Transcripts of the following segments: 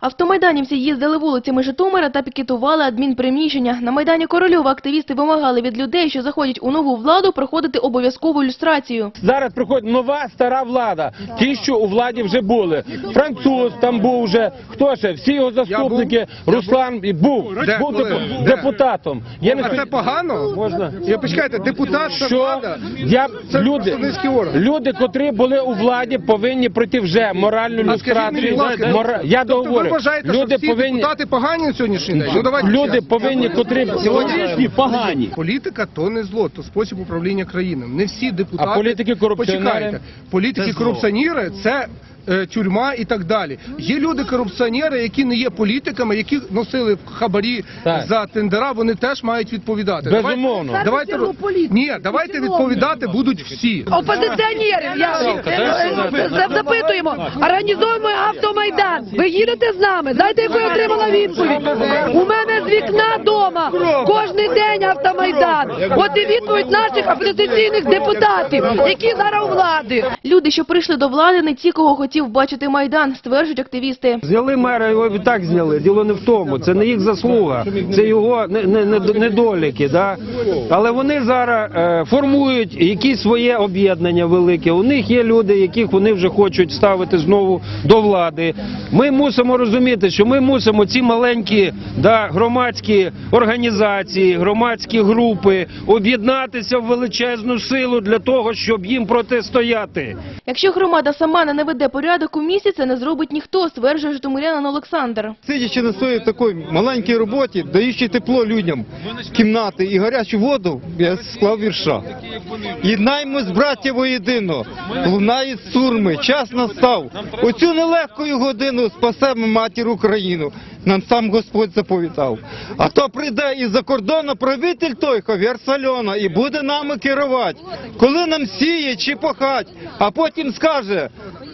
Автомайданівці їздили вулицями Житомира та пікетували адмінприміщення. На Майдані Корольова активісти вимагали від людей, що заходять у нову владу, проходити обов'язкову люстрацію. Зараз приходить нова стара влада. Ті, що у владі вже були. Француз там був вже. Хто ще? Всі його заступники. Руслан і був. Де? Був Коли? депутатом. Я не А це погано? Можна? Я почекайте, депутат це Що влада. я Це люди, люди, котрі були у владі, повинні пройти вже моральну люстрацію. Мора- Я тобто договорю. Ви вважаєте, Люди що всі повинні депутати погані на сьогоднішній день? Ну давайте люди чесно. повинні, котрі Сьогоднішні погані. Політика то не зло, то спосіб управління країною. Не всі депутати. А політики корупціонери? Почекайте. Політики корупціонери це. е, Тюрма і так далі. Є люди корупціонери, які не є політиками, які носили хабарі Так. за тендера. Вони теж мають відповідати. Безумовно. Давайте, давайте ні, давайте відповідати будуть всі. Опозиціонерів, я е, за- організуємо автомайдан. Ви їдете з нами? Знаєте, яку я отримала відповідь? У мене з вікна дома кожен день автомайдан. От і відповідь наших опозиційних депутатів, які зараз у влади. Люди, що прийшли до влади, не ті, кого хотів бачити Майдан, стверджують активісти. Зняли мера, його і так зняли. Діло не в тому. Це не їх заслуга, це його не- не- не- недоліки. Да? Але вони зараз е, формують якісь своє об'єднання велике. У них є люди, яких вони вже хочуть ставити знову до влади. Ми мусимо розуміти, що ми мусимо ці маленькі да, громадські організації, громадські групи об'єднатися в величезну силу для того, щоб їм протистояти. Якщо громада сама не наведе порядок у місті, це не зробить ніхто, стверджує житомирянин Олександр. Сидячи на своїй такій маленькій роботі, даючи тепло людям, кімнати і гарячу воду, я склав вірша. Єднаймось, браття воєдино, лунає сурми, час настав. Оцю нелегкою годину спасемо матір Україну. Нам сам Господь заповідав. А то прийде із-за кордону правитель той, ховір сальона, і буде нами керувати. Коли нам сіє чи пахать, а потім скаже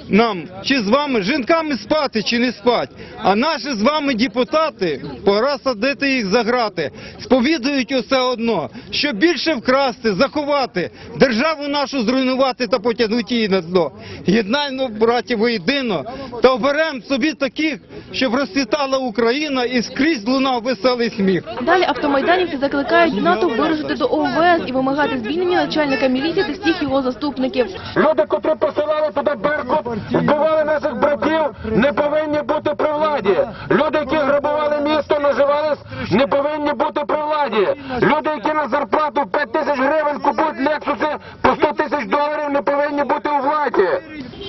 нам, чи з вами жінками спати, чи не спать. А наші з вами депутати, пора садити їх за грати. Сповідують усе одно, що більше вкрасти, заховати, державу нашу зруйнувати та потягнути її на дно. Єднаймо, браті, воєдино, та оберемо собі таких, щоб розцвітала Україна і скрізь лунав веселий сміх. Далі автомайданівці закликають НАТО вирушити до ОВС і вимагати звільнення начальника міліції та всіх його заступників. Люди, котрі посилали туди Беркут, вбивали наших братів, не повинні бути при владі. Люди, які грабували місто, наживались, не повинні бути при владі. Люди, які на зарплату 5 тисяч гривень купують лексуси по 100 тисяч доларів, не повинні бути у владі.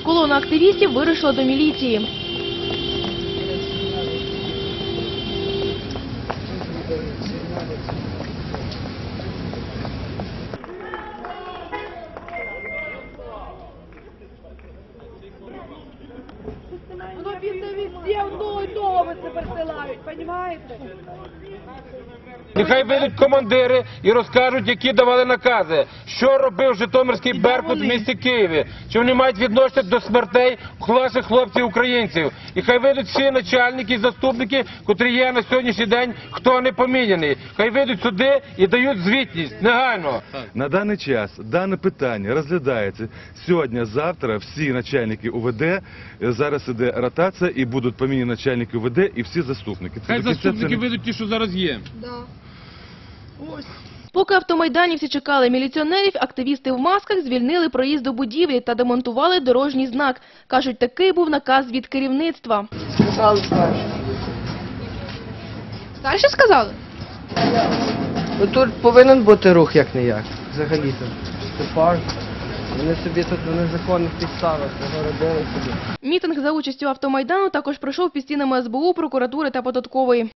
Колона активістів вирушила до міліції. Ну, везде одно і того присилають, розумієте? Нехай вийдуть командири і розкажуть, які давали накази, що робив Житомирський Беркут в місті Києві, чи вони мають відношення до смертей наших хлопців українців. І хай вийдуть всі начальники і заступники, котрі є на сьогоднішній день, хто не поміняний. Хай вийдуть сюди і дають звітність негайно. На даний час дане питання розглядається сьогодні, завтра. Всі начальники УВД е, зараз іде ротація і будуть поміняні начальники УВД і всі заступники. Це Хай до кінця заступники це не- вийдуть ті, що зараз є. Ось Поки автомайданівці чекали міліціонерів, активісти в масках звільнили проїзд до будівлі та демонтували дорожній знак. Кажуть, такий був наказ від керівництва. Старші сказали? Ну тут повинен бути рух як не як. Взагалі-то. Це парк. Вони собі тут на незаконних підставах загородили собі. Мітинг за участю автомайдану також пройшов під стінами СБУ, прокуратури та податкової.